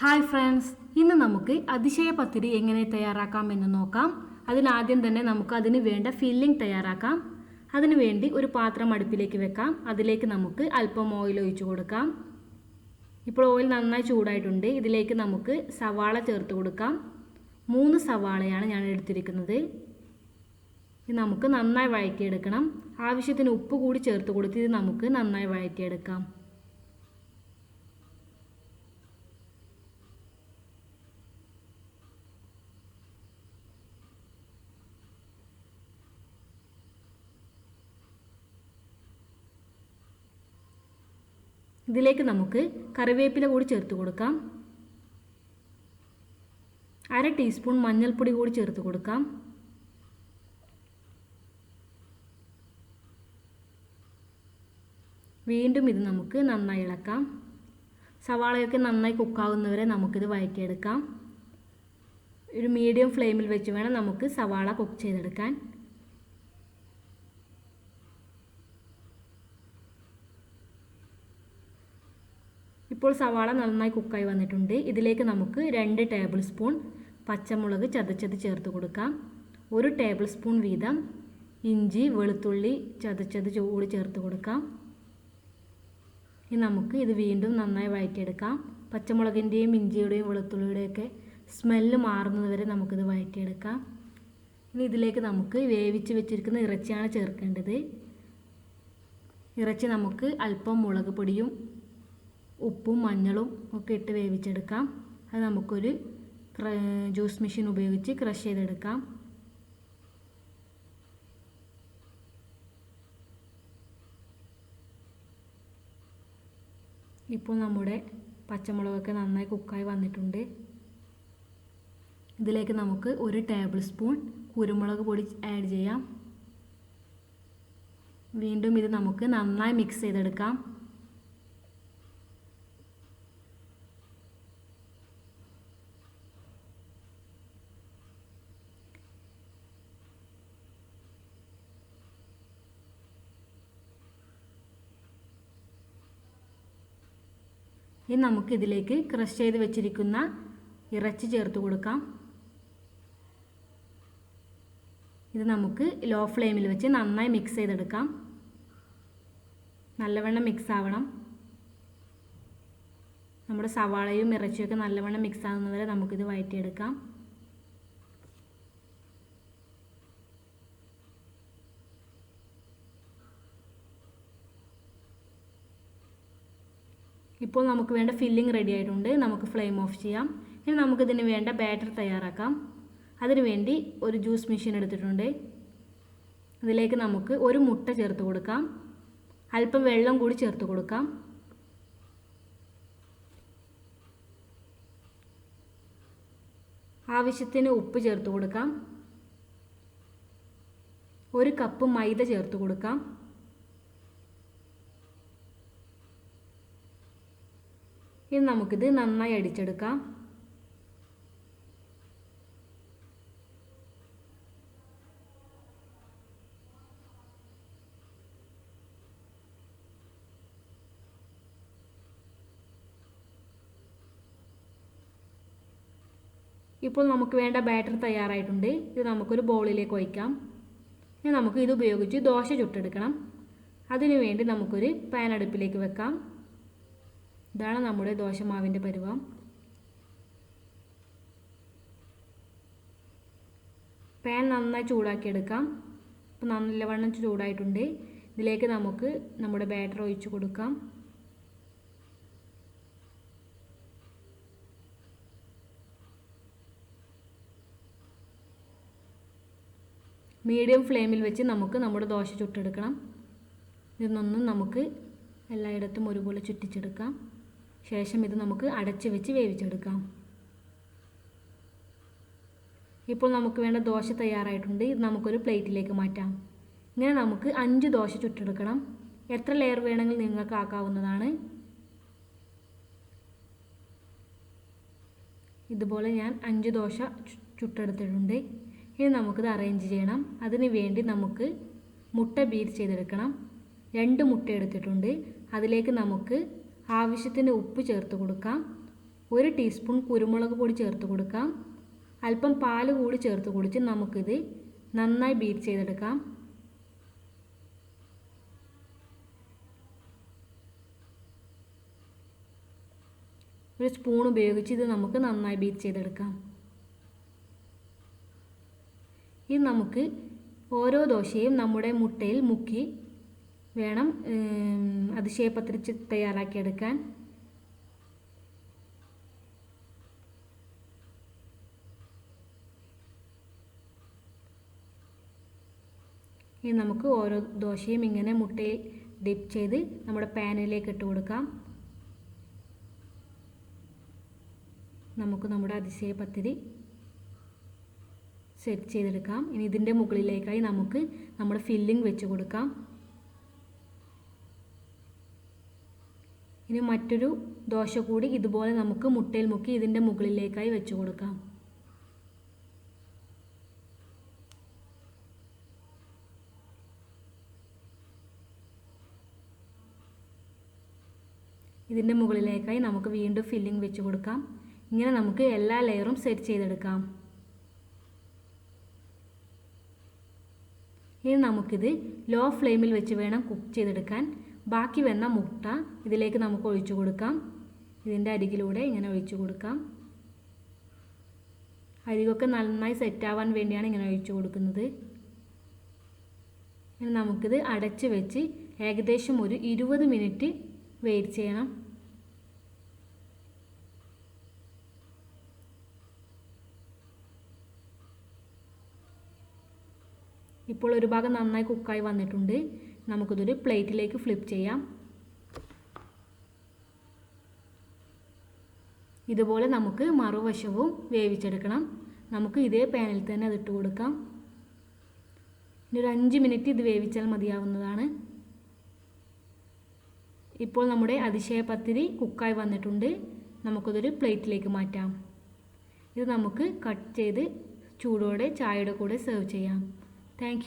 Hi friends ഇന്ന് നമുക്ക് അതിശയ പത്തിരി എങ്ങനെ തയ്യാറാക്കാം എന്ന് നോക്കാം. അതിനാദ്യം തന്നെ നമുക്ക് അതിന് വേണ്ട ഫില്ലിംഗ് തയ്യാറാക്കാം. അതിന് വേണ്ടി ഒരു പാത്രം അടുപ്പിലേക്ക് വെക്കാം. അതിലേക്ക് നമുക്ക് അല്പം ഓയിൽ ഒഴിച്ചു കൊടുക്കാം. ഇപ്പോൾ ഓയിൽ നന്നായി ചൂടായിട്ടുണ്ട്. ഇതിലേക്ക് നമുക്ക് സവാള ചേർത്ത് കൊടുക്കാം. മൂന്ന് സവാളയാണ് ഞാൻ എടുത്തിരിക്കുന്നത്. ഇത് നമുക്ക് നന്നായി വഴറ്റിയെടുക്കണം. ആവശ്യത്തിന് ഉപ്പ് കൂടി ചേർത്ത് കൊടുത്ത് ഇത് നമുക്ക് നന്നായി വഴറ്റിയെടുക്കാം. ഇതിലേക്ക് നമുക്ക് കറിവേപ്പില കൂടി ചേർത്ത് കൊടുക്കാം. അര ടീസ്പൂൺ മഞ്ഞൾപ്പൊടി കൂടി ചേർത്ത് കൊടുക്കാം. വീണ്ടും ഇത് നമുക്ക് നന്നായി ഇളക്കാം. സവാളയൊക്കെ നന്നായി കുക്കാവുന്നവരെ നമുക്കിത് വഴറ്റിയെടുക്കാം. ഒരു മീഡിയം ഫ്ലെയിമിൽ വെച്ച് വേണം നമുക്ക് സവാള കുക്ക് ചെയ്തെടുക്കാൻ. ഇപ്പോൾ സവാള നന്നായി കുക്കായി വന്നിട്ടുണ്ട്. ഇതിലേക്ക് നമുക്ക് രണ്ട് ടേബിൾ സ്പൂൺ പച്ചമുളക് ചതച്ചത് ചേർത്ത് കൊടുക്കാം. ഒരു ടേബിൾ സ്പൂൺ വീതം ഇഞ്ചി വെളുത്തുള്ളി ചതച്ചത് ചൂട് ചേർത്ത് കൊടുക്കാം. ഇനി നമുക്ക് ഇത് വീണ്ടും നന്നായി വഴറ്റിയെടുക്കാം. പച്ചമുളകിന്റെയും ഇഞ്ചിയുടെയും വെളുത്തുള്ളിയുടെയൊക്കെ സ്മെല്ല് മാറുന്നത് വരെ നമുക്കിത് വഴറ്റിയെടുക്കാം. ഇനി ഇതിലേക്ക് നമുക്ക് വേവിച്ച് വെച്ചിരിക്കുന്ന ഇറച്ചിയാണ് ചേർക്കേണ്ടത്. ഇറച്ചി നമുക്ക് അല്പം മുളക് പൊടിയും ഉപ്പും മഞ്ഞളും ഒക്കെ ഇട്ട് വേവിച്ചെടുക്കാം. അത് നമുക്കൊരു ജ്യൂസ് മെഷീൻ ഉപയോഗിച്ച് ക്രഷ് ചെയ്തെടുക്കാം. ഇപ്പോൾ നമ്മുടെ പച്ചമുളകൊക്കെ നന്നായി കുക്കായി വന്നിട്ടുണ്ട്. ഇതിലേക്ക് നമുക്ക് ഒരു ടേബിൾ സ്പൂൺ കുരുമുളക് പൊടി ആഡ് ചെയ്യാം. വീണ്ടും ഇത് നമുക്ക് നന്നായി മിക്സ് ചെയ്തെടുക്കാം. ഇനി നമുക്ക് ഇതിലേക്ക് ക്രഷ് ചെയ്ത് വെച്ചിരിക്കുന്ന ഇറച്ചി ചേർത്ത് കൊടുക്കാം. ഇത് നമുക്ക് ലോ ഫ്ലെയിമിൽ വെച്ച് നന്നായി മിക്സ് ചെയ്തെടുക്കാം. നല്ലവണ്ണം മിക്സ് ആവണം. നമ്മുടെ സവാളയും ഇറച്ചിയൊക്കെ നല്ലവണ്ണം മിക്സ് ആകുന്നവരെ നമുക്കിത് വഴറ്റിയെടുക്കാം ഇപ്പോൾ നമുക്ക് വേണ്ട ഫില്ലിംഗ് റെഡി ആയിട്ടുണ്ട്. നമുക്ക് ഫ്ലെയിം ഓഫ് ചെയ്യാം. ഇനി നമുക്കിതിന് വേണ്ട ബാറ്റർ തയ്യാറാക്കാം. അതിനു വേണ്ടി ഒരു ജ്യൂസ് മെഷീൻ എടുത്തിട്ടുണ്ട്. അതിലേക്ക് നമുക്ക് ഒരു മുട്ട ചേർത്ത് കൊടുക്കാം. അല്പം വെള്ളം കൂടി ചേർത്ത് കൊടുക്കാം. ആവശ്യത്തിന് ഉപ്പ് ചേർത്ത് കൊടുക്കാം. ഒരു കപ്പ് മൈദ ചേർത്ത് കൊടുക്കാം. ഇനി നമുക്കിത് നന്നായി അടിച്ചെടുക്കാം. ഇപ്പോൾ നമുക്ക് വേണ്ട ബാറ്റർ തയ്യാറായിട്ടുണ്ട്. ഇത് നമുക്കൊരു ബൗളിലേക്ക് ഒഴിക്കാം. ഇനി നമുക്ക് ഇത് ഉപയോഗിച്ച് ദോശ ചുട്ടെടുക്കണം. അതിനുവേണ്ടി നമുക്കൊരു പാൻ അടുപ്പിലേക്ക് വെക്കാം. ഇതാണ് നമ്മുടെ ദോശമാവിന്റെ പരുവം. പാൻ നന്നായി ചൂടാക്കിയെടുക്കാം. ഇപ്പോൾ നല്ലവണ്ണം ചൂടായിട്ടുണ്ട്. ഇതിലേക്ക് നമുക്ക് നമ്മുടെ ബാറ്റർ ഒഴിച്ച് കൊടുക്കാം. മീഡിയം ഫ്ലെയിമിൽ വെച്ച് നമുക്ക് നമ്മുടെ ദോശ ചുട്ടെടുക്കണം. ഇതൊന്നും നമുക്ക് എല്ലായിടത്തും ഒരുപോലെ ചുറ്റിച്ചെടുക്കാം. ശേഷം ഇത് നമുക്ക് അടച്ച് വെച്ച് വേവിച്ചെടുക്കാം. ഇപ്പോൾ നമുക്ക് വേണ്ട ദോശ തയ്യാറായിട്ടുണ്ട്. ഇത് നമുക്കൊരു പ്ലേറ്റിലേക്ക് മാറ്റാം. ഇങ്ങനെ നമുക്ക് അഞ്ച് ദോശ ചുട്ടെടുക്കണം. എത്ര ലെയർ വേണമെങ്കിൽ നിങ്ങൾക്ക് ആക്കാവുന്നതാണ്. ഇതുപോലെ ഞാൻ അഞ്ച് ദോശ ചുട്ടെടുത്തിട്ടുണ്ട്. ഇനി നമുക്കിത് അറേഞ്ച് ചെയ്യണം. അതിന് വേണ്ടി നമുക്ക് മുട്ട ബീറ്റ് ചെയ്തെടുക്കണം. രണ്ട് മുട്ട എടുത്തിട്ടുണ്ട്. അതിലേക്ക് നമുക്ക് ആവശ്യത്തിന് ഉപ്പ് ചേർത്ത് കൊടുക്കാം. ഒരു ടീസ്പൂൺ കുരുമുളക് പൊടി ചേർത്ത് കൊടുക്കാം. അല്പം പാൽ കൂടി ചേർത്ത് കുടിച്ച് നമുക്കിത് നന്നായി ബീറ്റ് ചെയ്തെടുക്കാം. ഒരു സ്പൂൺ ഉപയോഗിച്ച് ഇത് നമുക്ക് നന്നായി ബീറ്റ് ചെയ്തെടുക്കാം. ഇത് നമുക്ക് ഓരോ ദോശയും നമ്മുടെ മുട്ടയിൽ മുക്കി വേണം അതിശയപത്രിച്ച് തയ്യാറാക്കിയെടുക്കാൻ ഇനി നമുക്ക് ഓരോ ദോശയും ഇങ്ങനെ മുട്ടയിൽ ഡിപ്പ് ചെയ്ത് നമ്മുടെ പാനിലേക്ക് ഇട്ട് കൊടുക്കാം. നമുക്ക് നമ്മുടെ അതിശയ പത്തിരി സെറ്റ് ചെയ്തെടുക്കാം. ഇനി ഇതിന്റെ മുകളിലേക്കായി നമുക്ക് നമ്മുടെ ഫില്ലിംഗ് വെച്ച് കൊടുക്കാം. ഇനി മറ്റൊരു ദോശ കൂടി ഇതുപോലെ നമുക്ക് മുട്ടയിൽ മുക്കി ഇതിന്റെ മുകളിലേക്കായി വെച്ച് കൊടുക്കാം. ഇതിന്റെ മുകളിലേക്കായി നമുക്ക് വീണ്ടും ഫില്ലിംഗ് വെച്ച് കൊടുക്കാം. ഇങ്ങനെ നമുക്ക് എല്ലാ ലെയറും സെറ്റ് ചെയ്തെടുക്കാം. ഇനി നമുക്കിത് ലോ ഫ്ലെയിമിൽ വെച്ച് വേണം കുക്ക് ചെയ്തെടുക്കാൻ. ബാക്കി വന്ന മുട്ട ഇതിലേക്ക് നമുക്ക് ഒഴിച്ചു കൊടുക്കാം. ഇതിന്റെ അരികിലൂടെ ഇങ്ങനെ ഒഴിച്ചു കൊടുക്കാം. അരികൊക്കെ നന്നായി സെറ്റാവാൻ വേണ്ടിയാണ് ഇങ്ങനെ ഒഴിച്ചു കൊടുക്കുന്നത്. ഇനി നമുക്കിത് അടച്ച് വെച്ച് ഏകദേശം ഒരു ഇരുപത് മിനിറ്റ് വെയിറ്റ് ചെയ്യണം. ഇപ്പോൾ ഒരു ഭാഗം നന്നായി കുക്കായി വന്നിട്ടുണ്ട്. നമുക്കിതൊരു പ്ലേറ്റിലേക്ക് ഫ്ലിപ്പ് ചെയ്യാം. ഇതുപോലെ നമുക്ക് മറുവശവും വേവിച്ചെടുക്കണം. നമുക്ക് ഇതേ പാനിൽ തന്നെ അതിട്ട് കൊടുക്കാം. ഇനി ഒരു അഞ്ച് മിനിറ്റ് ഇത് വേവിച്ചാൽ മതിയാവുന്നതാണ്. ഇപ്പോൾ നമ്മുടെ അതിശയ പത്തിരി കുക്കായി വന്നിട്ടുണ്ട്. നമുക്കിതൊരു പ്ലേറ്റിലേക്ക് മാറ്റാം. ഇത് നമുക്ക് കട്ട് ചെയ്ത് ചൂടോടെ ചായയുടെ കൂടെ സെർവ് ചെയ്യാം. താങ്ക്